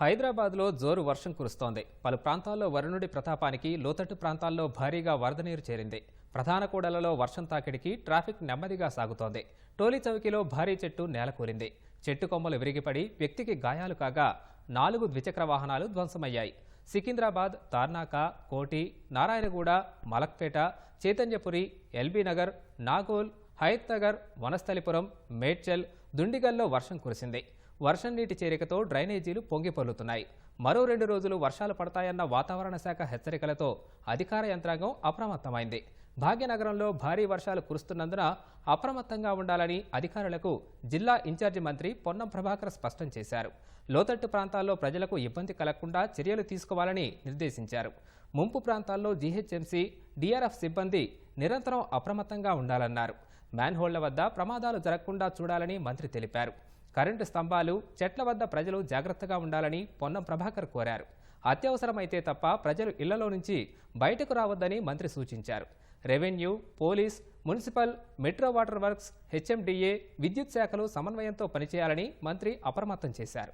హైదరాబాద్లో జోరు వర్షం కురుస్తోంది. పలు ప్రాంతాల్లో వరుణుడి ప్రతాపానికి లోతట్టు ప్రాంతాల్లో భారీగా వరద నీరు చేరింది. ప్రధాన కూడలలో వర్షం తాకిడికి ట్రాఫిక్ నెమ్మదిగా సాగుతోంది. టోలీ చౌకీలో భారీ చెట్టు నేలకూరింది. చెట్టు కొమ్మలు విరిగిపడి వ్యక్తికి గాయాలు కాగా నాలుగు ద్విచక్ర వాహనాలు ధ్వంసమయ్యాయి. సికింద్రాబాద్ తార్నాక కోటి నారాయణగూడ మలక్పేట చైతన్యపురి ఎల్బీ నగర్ నాగోల్ హయత్ నగర్ వనస్థలిపురం మేడ్చల్ దుండిగల్లో వర్షం కురిసింది. వర్షం నీటి చేరికతో డ్రైనేజీలు పొంగిపొర్లుతున్నాయి మరో రెండు రోజులు వర్షాలు పడతాయన్న వాతావరణ శాఖ హెచ్చరికలతో అధికార యంత్రాంగం అప్రమత్తమైంది. భాగ్యనగరంలో భారీ వర్షాలు కురుస్తున్నందున అప్రమత్తంగా ఉండాలని అధికారులకు జిల్లా ఇన్ఛార్జి మంత్రి పొన్నం ప్రభాకర్ స్పష్టం చేశారు. లోతట్టు ప్రాంతాల్లో ప్రజలకు ఇబ్బంది కలగకుండా చర్యలు తీసుకోవాలని నిర్దేశించారు. ముంపు ప్రాంతాల్లో జీహెచ్ఎంసీ డిఆర్ఎఫ్ సిబ్బంది నిరంతరం అప్రమత్తంగా ఉండాలన్నారు. మ్యాన్హోళ్ళ వద్ద ప్రమాదాలు జరగకుండా చూడాలని మంత్రి తెలిపారు. కరెంటు స్తంభాలు చెట్ల వద్ద ప్రజలు జాగ్రత్తగా ఉండాలని పొన్నం ప్రభాకర్ కోరారు. అత్యవసరమైతే తప్ప ప్రజలు ఇళ్ళలో నుంచి బయటకు రావద్దని మంత్రి సూచించారు. Revenue police municipal metro water works HMDA విద్యుత్ శాఖలు సమన్వయంతో పనిచేయాలని మంత్రి అప్రమత్తం చేశారు.